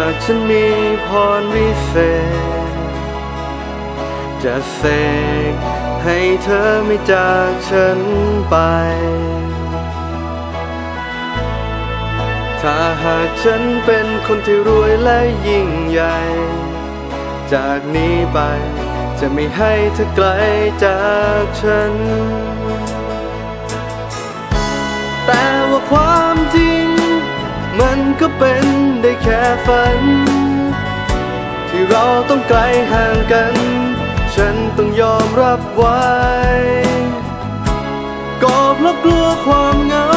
ากฉันมีพรวิเศษ จะเสกให้เธอไม่จากฉันไป ถ้าหากฉันเป็นคนที่รวยและยิ่งใหญ่ จากนี้ไปจะไม่ให้เธอไกลจากฉัน แต่ว่าความ มันก็เป็นได้แค่ฝัน ที่เราต้องไกลห่างกัน ฉันต้องยอมรับไว้ก็เพราะกลัวความเหงา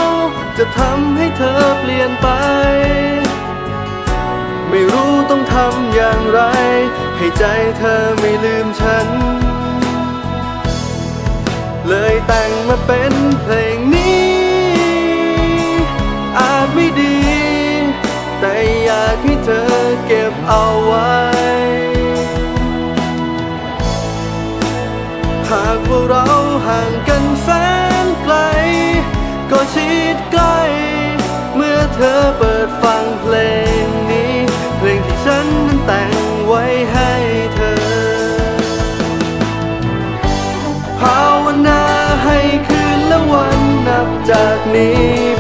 จะทำให้เธอเปลี่ยนไป ไม่รู้ต้องทำอย่างไร ให้ใจเธอไม่ลืมฉัน เลยแต่งมาเป็นเพลงนี้างกันแสนไกล ก็ชิดใกล้ เมื่อเธอเปิดฟังเพลงนี้ เพลงที่ฉันนั้นแต่งไว้ให้เธอ ภาวนาให้คืนและวันนับจากนี้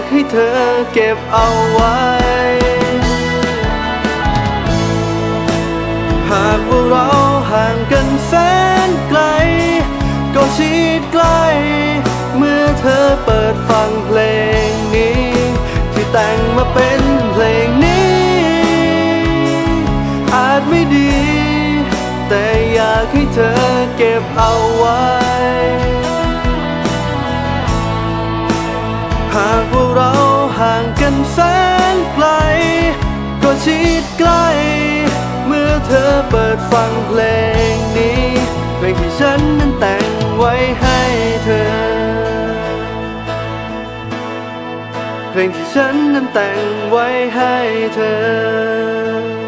ากให้เธอเก็บเอาไว้ หากว่าเราห่างกันแสนไกล ก็ชิดใกล้ เมื่อเธอเปิดฟังเพลงนี้ ที่แต่งมาเป็นเพลงนี้ อาจไม่ดี แต่อยากให้เธอเก็บเอาไว้ ห่างกันแสนไกล ก็ชิดใกล้ เมื่อเธอเปิดฟังเพลงนี้เพลงที่ฉันนั้นแต่งไว้ให้เธอ เพลงที่ฉันนั้นแต่งไว้ให้เธอ